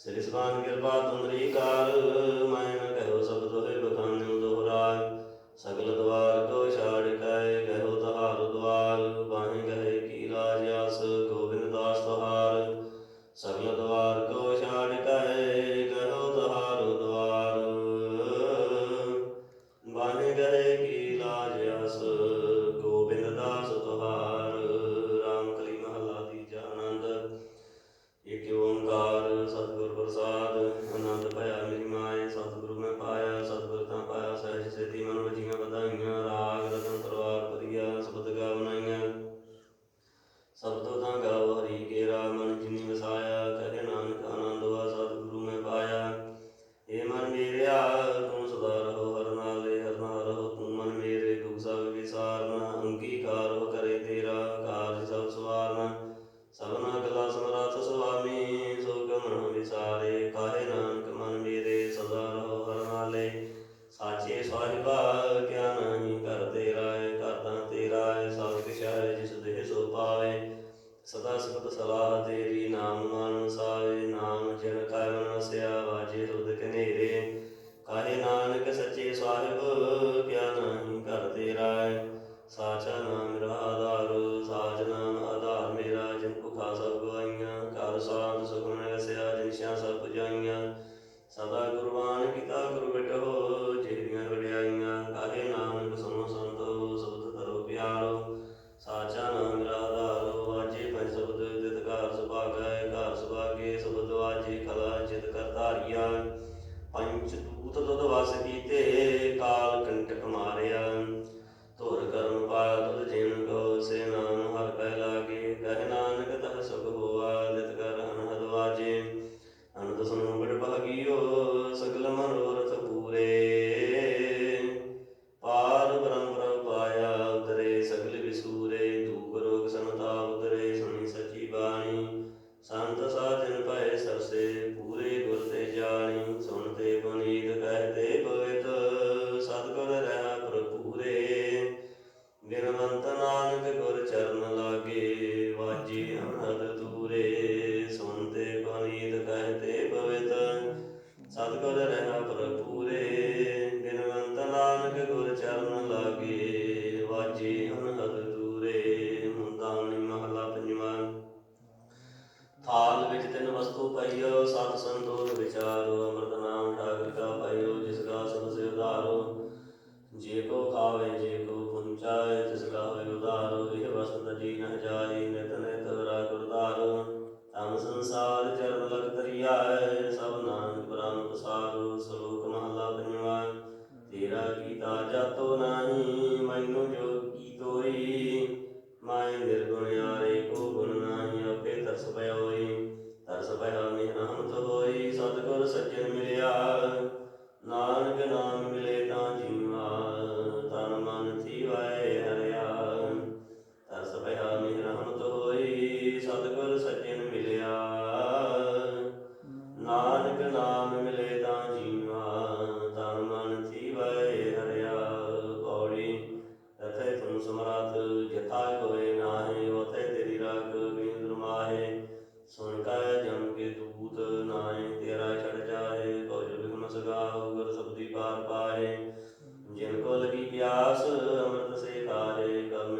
ਸ੍ਰੀ ਸਦਾਨ ਕਿਰਪਾ ਤੁਮਰੀ ਕਾਰ ਵਾਜੇ ਰੁਦ ਕਨੇਰੇ ਕਾਹੇ ਨਾ ਨਾਨਕ ਗੁਰ ਚਰਨ ਭਇਆ ਮਿਹਨਤ ਹੋਈ ਸਤਿਗੁਰ ਸੱਜਣ ਮਿਲਿਆ। ਨਾਨਕ ਨਾਮ ਮਿਲੇ ਤਾਂ ਜੀਵਾ ਤਨ ਮਨ ਥੀਵਾਏ ਹਰਿਆ। ਤਸ ਭਇਆ ਮਿਹਨਤ ਹੋਈ ਸਤਿਗੁਰ ਸੱਜਣ ਮਿਲਿਆ। ਨਾਨਕ ਨਾਮ ਮਿਲੇ ਗੁਰ ਸਬਦੀ ਪਾਰ ਪਾਏ ਜਿਨ ਕੋ ਲਗੀ ਪਿਆਸ ਅੰਮ੍ਰਿਤ ਸੇ ਤਾਰੇ ਕਰਮ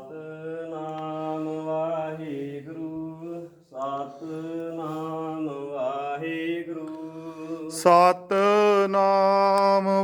ਸਤਨਾਮ